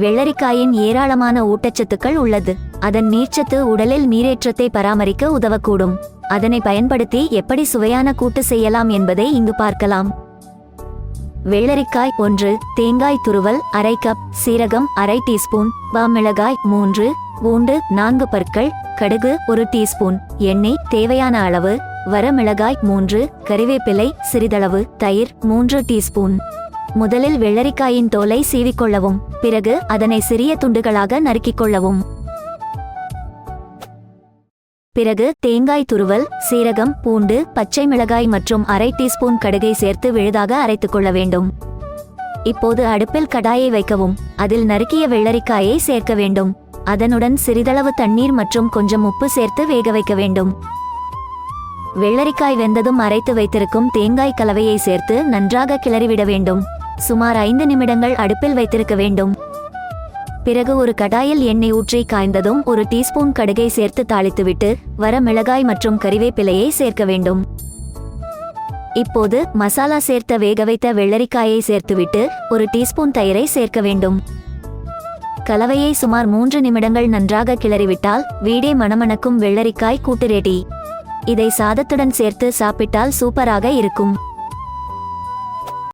வெள்ளரிக்காயின் ஏராளமான ஊட்டச்சத்துக்கள் உள்ளது. அதன் நீர்ச்சத்து உடலில் நீரேற்றத்தை பராமரிக்க உதவக்கூடும். அதனை பயன்படுத்தி எப்படி சுவையான கூட்டு செய்யலாம் என்பதை இங்கு பார்க்கலாம். வெள்ளரிக்காய் ஒன்று தேங்காய் துருவல் அரை கப் சீரகம் அரை டீஸ்பூன் பாமிளகாய் மூன்று பூண்டு நான்கு பற்கள் கடுகு ஒரு டீஸ்பூன் எண்ணெய் தேவையான அளவு வரமிளகாய் மூன்று கறிவேப்பிலை சிறிதளவு தயிர் மூன்று டீஸ்பூன். முதலில் வெள்ளரிக்காயின் தோலை சீவிக்கொள்ளவும் பிறகு அதனை சிறிய துண்டுகளாக நறுக்கிக் கொள்ளவும் பிறகு தேங்காய் துருவல் சீரகம் பூண்டு பச்சை மிளகாய் மற்றும் அரை டீஸ்பூன் கடுகை சேர்த்து விழுதாக அரைத்துக் கொள்ள வேண்டும். இப்போது அடுப்பில் கடாயை வைக்கவும் அதில் நறுக்கிய வெள்ளரிக்காயை சேர்க்க வேண்டும். அதனுடன் சிறிதளவு தண்ணீர் மற்றும் கொஞ்சம் உப்பு சேர்த்து வேக வைக்க வேண்டும். வெள்ளரிக்காய் வெந்ததும் அரைத்து வைத்திருக்கும் தேங்காய் கலவையை சேர்த்து நன்றாக கிளறிவிட வேண்டும். சுமார் ஐந்து நிமிடங்கள் அடுப்பில் வைத்திருக்க வேண்டும். பிறகு ஒரு கடாயில் எண்ணெய் ஊற்றி காய்ந்ததும் ஒரு டீஸ்பூன் கடுகை சேர்த்து தாளித்துவிட்டு வர மிளகாய் மற்றும் கறிவேப்பிலையை சேர்க்க வேண்டும். இப்போது மசாலா சேர்த்த வேக வைத்த வெள்ளரிக்காயை சேர்த்துவிட்டு ஒரு டீஸ்பூன் தயிரை சேர்க்க வேண்டும். கலவையை சுமார் மூன்று நிமிடங்கள் நன்றாக கிளறிவிட்டால் வீடே மணமணக்கும் வெள்ளரிக்காய் கூட்டு ரெடி இதை சாதத்துடன் சேர்த்து சாப்பிட்டால் சூப்பராக இருக்கும்.